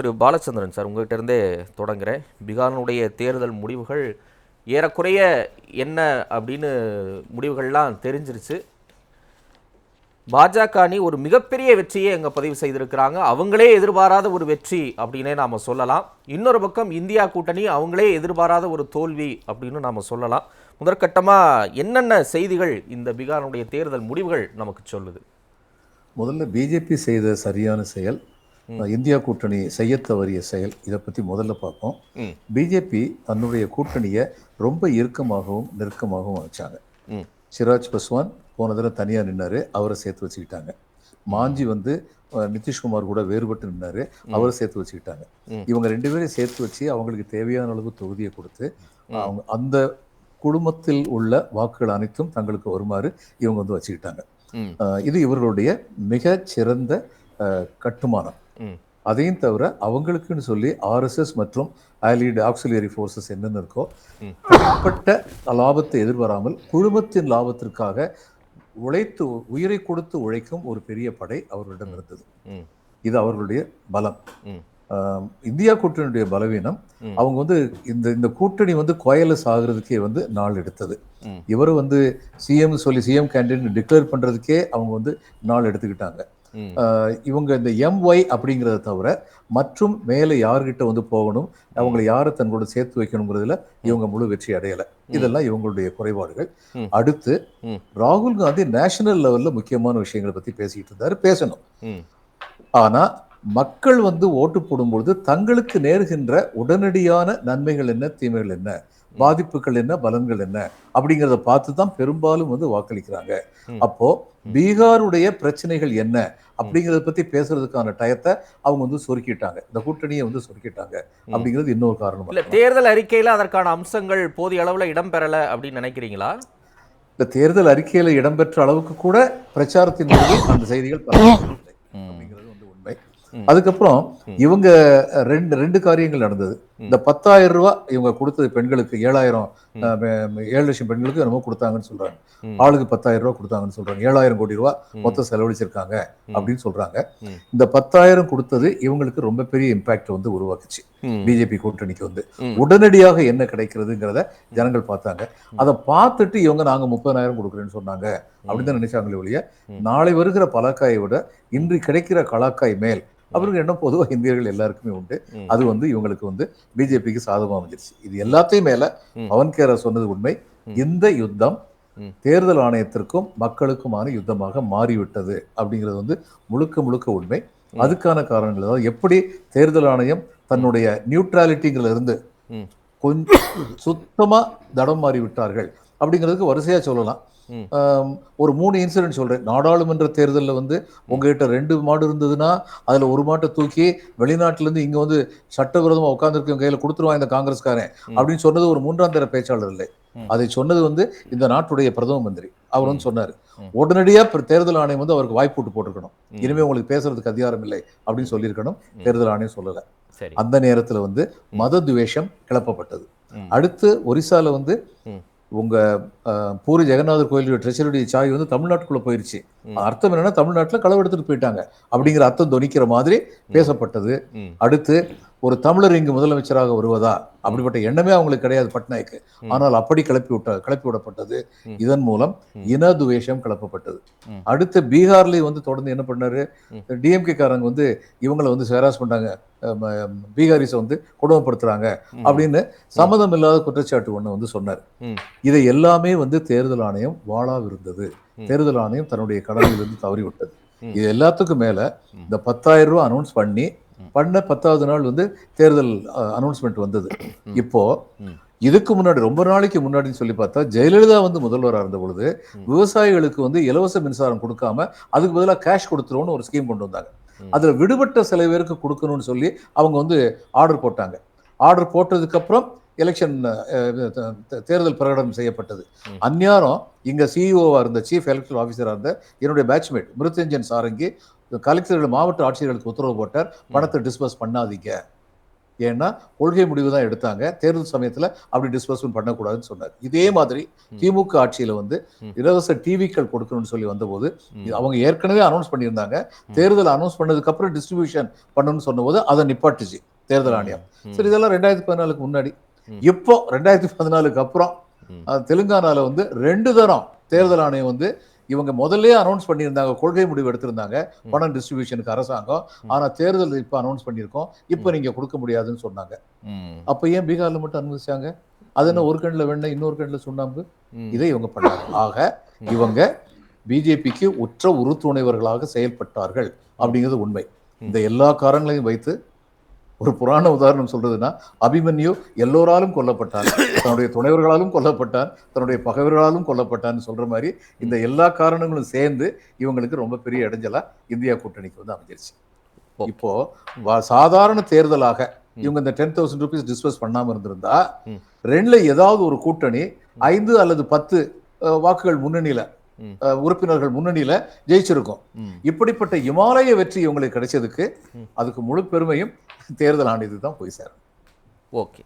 திரு Balachandran sir உங்கள்கிட்ட இருந்தே தொடங்குறேன். பீகாரினுடைய தேர்தல் முடிவுகள் ஏறக்குறைய என்ன அப்படின்னு முடிவுகள்லாம் தெரிஞ்சிருச்சு. பாஜக அணி ஒரு மிகப்பெரிய வெற்றியை அங்கே பதிவு செய்திருக்கிறாங்க. அவங்களே எதிர்பாராத ஒரு வெற்றி அப்படின்னே நாம் சொல்லலாம். இன்னொரு பக்கம் இந்தியா கூட்டணி அவங்களே எதிர்பாராத ஒரு தோல்வி அப்படின்னு நாம் சொல்லலாம். முதற்கட்டமாக என்னென்ன செய்திகள் இந்த பீகாருடைய தேர்தல் முடிவுகள் நமக்கு சொல்லுது? முதல்ல பிஜேபி செய்த சரியான செயல் இந்தியா கூட்டணி செய்ய தவறிய செயல் இதை பற்றி முதல்ல பார்ப்போம். பிஜேபி தன்னுடைய கூட்டணியை ரொம்ப இறுக்கமாகவும் நெருக்கமாகவும் வச்சாங்க சிராஜ் பஸ்வான் போன தடவை தனியாக நின்னாரு அவரை சேர்த்து வச்சுக்கிட்டாங்க. மாஞ்சி வந்து நிதிஷ்குமார் கூட வேறுபட்டு நின்னாரு அவரை சேர்த்து வச்சுக்கிட்டாங்க. இவங்க ரெண்டு பேரையும் சேர்த்து வச்சு அவங்களுக்கு தேவையான அளவு தொகுதியை கொடுத்து அவங்க அந்த குடும்பத்தில் உள்ள வாக்குகள் அனைத்தும் தங்களுக்கு வருமாறு இவங்க வந்து வச்சுக்கிட்டாங்க. இது இவர்களுடைய மிகச் சிறந்த கட்டுமானம். அதையும் தவிர அவங்களுக்குன்னு சொல்லி ஆர்எஸ்எஸ் மற்றும் ஆலிட் ஆக்சிலியரி ஃபோர்ஸஸ் என்னென்ன இருக்கோ தனிப்பட்ட லாபத்தை எதிர்பாராமல் குழுமத்தின் லாபத்திற்காக உழைத்து உயிரை கொடுத்து உழைக்கும் ஒரு பெரிய படை அவர்களிடம் இருந்தது. இது அவர்களுடைய பலம். இந்தியா கூட்டணியுடைய பலவீனம் அவங்க வந்து இந்த இந்த கூட்டணி வந்து கோயலஸ் ஆகுறதுக்கே வந்து நாள் எடுத்தது. இவர் வந்து சிஎம் சொல்லி சிஎம் கேண்டிடேட் டிக்ளேர் பண்ணுறதுக்கே அவங்க வந்து நாள் எடுத்துக்கிட்டாங்க. இவங்க இந்த எம்ஒய் அப்படிங்கிறத தவிர மற்றும் மேலே யார்கிட்ட வந்து போகணும் அவங்களை யாரை தங்களோட சேர்த்து வைக்கணுங்கிறதுல இவங்க முழு வெற்றி அடையலை. இதெல்லாம் இவங்களுடைய குறைபாடுகள். அடுத்து. ராகுல் காந்தி நேஷனல் லெவல்ல முக்கியமான விஷயங்களை பத்தி பேசிக்கிட்டு இருந்தாரு பேசணும். ம். ஆனா மக்கள் வந்து ஓட்டு போடும்பொழுது தங்களுக்கு நேருகின்ற உடனடியான நன்மைகள் என்ன தீமைகள் என்ன? பாதிப்புகள் என்ன பலன்கள் என்ன அப்படிங்கிறத பார்த்து தான் பெரும்பாலும் வந்து வாக்களிக்கிறாங்க. அப்போ பீகாருடைய பிரச்சனைகள் என்ன அப்படிங்கிறத பத்தி பேசுறதுக்கான டயத்தை அவங்க வந்து சொருக்கிட்டாங்க. இந்த கூட்டணியை வந்து சொருக்கிட்டாங்க அப்படிங்கிறது இன்னொரு காரணம். இல்ல தேர்தல் அறிக்கையில அதற்கான அம்சங்கள் போதிய அளவுல இடம்பெறல அப்படின்னு நினைக்கிறீங்களா? இந்த தேர்தல் அறிக்கையில இடம்பெற்ற அளவுக்கு கூட பிரச்சாரத்தின் போது அந்த செய்திகள் அப்படிங்கிறது. அதுக்கப்புறம். இவங்க ரெண்டு ரெண்டு காரியங்கள் நடந்தது இந்த பத்தாயிரம் ரூபாய் இவங்க கொடுத்தது பெண்களுக்கு ஏழாயிரம் ஏழு லட்சம் பெண்களுக்கு என்னமோ கொடுத்தாங்கன்னு சொல்றாங்க. ஆளுக்கு பத்தாயிரம் ரூபாய் கொடுத்தாங்கன்னு சொல்றாங்க ஏழாயிரம் கோடி ரூபாய் ம். மொத்தம் செலவழிச்சிருக்காங்க. அப்படின்னு சொல்றாங்க. இந்த பத்தாயிரம் கொடுத்தது இவங்களுக்கு ரொம்ப பெரிய இம்பாக்ட் வந்து உருவாக்குச்சு. பிஜேபி கூட்டணிக்கு வந்து. உடனடியாக என்ன கிடைக்கிறதுங்கிறத ஜனங்கள் பார்த்தாங்க அதை பார்த்துட்டு இவங்க நாங்க முப்பதாயிரம் கொடுக்குறேன்னு சொன்னாங்க அப்படின்னு தான் நினைச்சாங்களே ஒழிய. நாளை வருகிற பலாக்காயை விட இன்று கிடைக்கிற கலாக்காய் மேல் அவருக்கு என்ன பொதுவாக இந்தியர்கள் எல்லாருக்குமே உண்டு. அது வந்து இவங்களுக்கு வந்து பிஜேபிக்கு சாதகமாக அமைஞ்சிருச்சு இது எல்லாத்தையும் மேல. பவன் கேரா சொன்னது உண்மை. இந்த யுத்தம். தேர்தல் ஆணையத்திற்கும் மக்களுக்குமான யுத்தமாக மாறிவிட்டது அப்படிங்கிறது வந்து முழுக்க முழுக்க உண்மை. அதுக்கான காரணங்கள் அதாவது எப்படி தேர்தல் ஆணையம் தன்னுடைய நியூட்ராலிட்டிங்கிறதுல இருந்து. கொஞ்சம் சுத்தமா தடம் மாறி விட்டார்கள் அப்படிங்கிறதுக்கு வரிசையா சொல்லலாம். ஒரு மூணு இன்சிடென்ட் சொல்றேன். நாடாளுமன்ற தேர்தலில் வந்து உங்ககிட்ட ரெண்டு மாடு இருந்ததுன்னா அதுல ஒரு மாட்டை தூக்கி வெளிநாட்டுல இருந்து இங்க வந்து சட்டவிரோதமா உட்கார்ந்துருக்கவங்க கையில கொடுத்துருவான் இந்த காங்கிரஸ்காரன். அப்படின்னு சொன்னது ஒரு மூன்றாம் தர பேச்சாளர் இல்லை. அதை சொன்னது வந்து இந்த நாட்டுடைய பிரதம மந்திரி. அவர் வந்து சொன்னாரு. ம். உடனடியா பிர- தேர்தல் ஆணையம் வந்து அவருக்கு வாய்ப்பு விட்டு போட்டிருக்கணும். ம். இனிமே உங்களுக்கு பேசுறதுக்கு அதிகாரம் இல்லை அப்படின்னு சொல்லியிருக்கணும். தேர்தல் ஆணையம் சொல்லல. அந்த நேரத்துல வந்து மத துவேஷம் கிளப்பப்பட்டது. அடுத்து ஒரிசால வந்து ம். உங்க அஹ், பூரி ஜெகநாதர் கோயிலுடைய ட்ரெஷருடைய சாய் வந்து தமிழ்நாட்டுக்குள்ள போயிருச்சு ம். அர்த்தம் என்னன்னா தமிழ்நாட்டுல களவு எடுத்துட்டு போயிட்டாங்க அப்படிங்கிற அர்த்தம் தொனிக்கிற மாதிரி பேசப்பட்டது. அடுத்து ஒரு தமிழர் இங்கு முதலமைச்சராக வருவதா அப்படிப்பட்ட எண்ணமே அவங்களுக்கு கிடையாது பட்நாயக்கு. ஆனால் அப்படி கிளப்பி விட்ட கிளப்பி விடப்பட்டது. இதன் மூலம் ம். இன துவேஷம் கிளப்பப்பட்டது. அடுத்து பீகார்லயும் வந்து தொடர்ந்து என்ன பண்ணாரு. டிஎம்கே காரங்க வந்து இவங்களை வந்து ஹராஸ் பண்ணாங்க பீகாரிஸை வந்து கொடுமைப்படுத்துறாங்க ம். அப்படின்னு சம்மதம் இல்லாத குற்றச்சாட்டு ஒண்ணு வந்து சொன்னார். இதை எல்லாமே வந்து தேர்தல் ஆணையம் வாழாவிருந்தது. தேர்தல் ஆணையம் தன்னுடைய கடமையிலிருந்து தவறி விட்டது ம். இது எல்லாத்துக்கும் மேல. இந்த பத்தாயிரம் ரூபாய் அனௌன்ஸ் பண்ணி. பண்ண பத்தாவது நாள் வந்து தேர்தல் அனௌன்ஸ்மெண்ட் வந்தது. இப்போ. இதுக்கு முன்னாடி ரொம்ப நாளைக்கு முன்னாடின்னு சொல்லி பார்த்தா ஜெயலலிதா வந்து முதல்வராக இருந்த பொழுது. விவசாயிகளுக்கு வந்து இலவச மின்சாரம் கொடுக்காம அதுக்கு பதிலாக கேஷ் கொடுத்துருவோம்னு ஒரு ஸ்கீம் கொண்டு வந்தாங்க. அதுல விடுபட்ட சில பேருக்கு கொடுக்கணும்னு சொல்லி அவங்க வந்து ஆர்டர் போட்டாங்க ஆர்டர் போட்டதுக்கு அப்புறம் எலெக்ஷன் தேர்தல் பிரகடனம் செய்யப்பட்டது. அந்நேரம் இங்க சிஇஓவா இருந்த சீஃப் எலெக்டரல் ஆஃபீஸரா இருந்த என்னுடைய பேட்ச்மேட் மிருத்யஞ்சன் சாரங்கி கலெக்டர்கள் மாவட்ட ஆட்சியர்களுக்கு உத்தரவு போட்டார். பணத்தை டிஸ்பர்ஸ் பண்ணாதீங்க. ஏன்னா கொள்கை முடிவு தான் எடுத்தாங்க. தேர்தல் சமயத்துல அப்படி டிஸ்பர்ஸ்மெண்ட் பண்ணக்கூடாதுன்னு சொன்னார். இதே மாதிரி திமுக ஆட்சியில வந்து. இலவச டிவிக்கள் கொடுக்கணும்னு சொல்லி வந்தபோது அவங்க ஏற்கனவே அனௌன்ஸ் பண்ணியிருந்தாங்க. தேர்தல் அனௌன்ஸ் பண்ணதுக்கு அப்புறம் டிஸ்ட்ரிபியூஷன் பண்ணணும்னு சொன்னபோது அதை நிப்பாட்டுச்சு தேர்தல் ஆணையம். சரி இதெல்லாம் ரெண்டாயிரத்தி பதினாலுக்கு முன்னாடி. இப்போ ரெண்டாயிரத்தி பதினாலுக்கு அப்புறம் தெலுங்கானால வந்து ரெண்டு தரம் தேர்தல் ஆணையம் வந்து இவங்க முதல்ல அனௌன்ஸ் பண்ணியிருந்தாங்க கொள்கை முடிவு எடுத்திருந்தாங்க பணம் டிஸ்ட்ரிபியூஷனுக்கு அரசாங்கம். ஆனா தேர்தல் இப்ப அனௌன்ஸ் பண்ணியிருக்கோம். இப்ப நீங்க கொடுக்க முடியாதுன்னு சொன்னாங்க. அப்ப ஏன் பீகார்ல மட்டும் அனுமதிச்சாங்க? அது என்ன ஒரு கண்ணுல வெண்ணெய் இன்னொரு கண்ணுல சுண்ணாம்பு. இதை இவங்க பண்ணாங்க. ஆக இவங்க பிஜேபிக்கு உற்ற உறுதுணைவர்களாக செயல்பட்டார்கள். அப்படிங்கிறது உண்மை. இந்த எல்லா காரணங்களையும் வைத்து ஒரு புராண உதாரணம் சொல்றதுன்னா அபிமன்யு எல்லோராலும் கொல்லப்பட்டான் தன்னுடைய துணைவர்களாலும் கொல்லப்பட்டான் தன்னுடைய பகைவர்களாலும் கொல்லப்பட்டான்னு சொல்ற மாதிரி இந்த எல்லா காரணங்களும் சேர்ந்து இவங்களுக்கு ரொம்ப பெரிய இடைஞ்சலா இந்தியா கூட்டணிக்கு வந்து அமைஞ்சிருச்சு. இப்போ சாதாரண தேர்தலாக இவங்க இந்த டென் தௌசண்ட் ருபீஸ் டிஸ்பர்ஸ் பண்ணாம இருந்திருந்தா. ரெண்டுல ஏதாவது ஒரு கூட்டணி ஐந்து அல்லது பத்து வாக்குகள் முன்னணியில உறுப்பினர்கள் முன்னணியில ஜெயிச்சிருக்கும். இப்படிப்பட்ட இமாலய வெற்றி இவங்களுக்கு கிடைச்சதுக்கு. அதுக்கு முழு பெருமையும் தேர்தல் ஆணையத்துக்கு தான் போய் சேரும் ஓகே